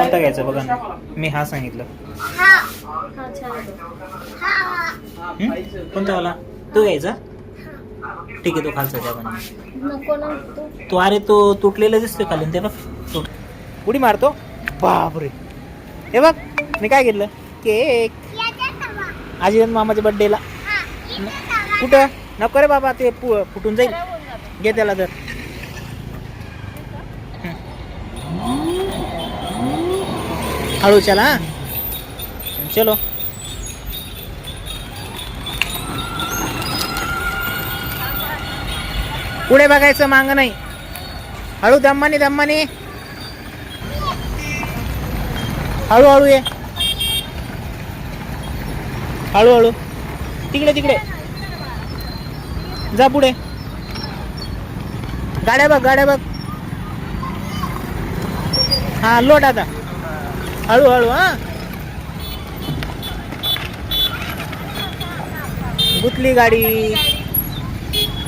कोणता घ्यायचा बघा ना. मी हा सांगितलं? कोणता वाला? तो घ्यायचा? ठीक आहे तो खालचा द्या पण. तू. अरे तो तुटलेला दिसतोय खाली ते बघ. तुट. उडी मारतो. बापरे. हे बघ मी काय घेतलं? केक. आजी मामाच्या बर्थडेला कुठं? नको रे बाबा ते फुटून जाईल. घे त्याला तर. हळू चला. चलो. पुढे बघायचं मांग नाही. हळू दम्मानी दम्मानी. हळूहळू ये. हळूहळू तिकडे तिकडे. जा पुढे. गाड्या बघ गाड्या बघ. हा लोट आता. हळूहळू हा. गुतली गाडी.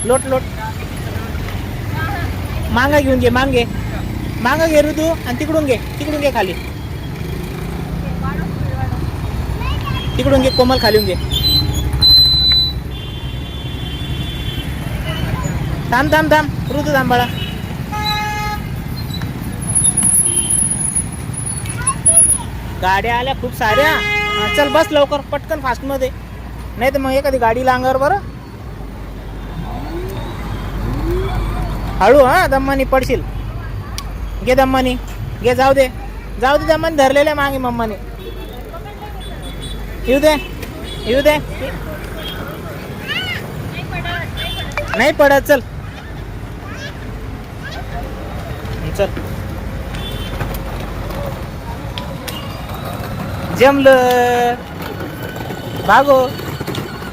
लोट लोट. मांगा घेऊन घे मांगे मांगा घे ऋतू आणि तिकडून घे. तिकडून घे खाली. तिकडून घे कोमल खालून घे. थांब थांब थांब. ऋतू थांब बाळा. गाड्या आल्या खूप साऱ्या. हा, चल बस लवकर पटकन फास्टमध्ये नाही तर मग एखादी गाडी लांगावर बरं. हळू हा दम्मानी पडशील. घे दम्मानी. घे जाऊ दे. जाऊ दे दम्मानी धरलेल्या मागे मम्माने. येऊ दे. येऊ दे. नाही पडत चल. चल. जमलं. भागो.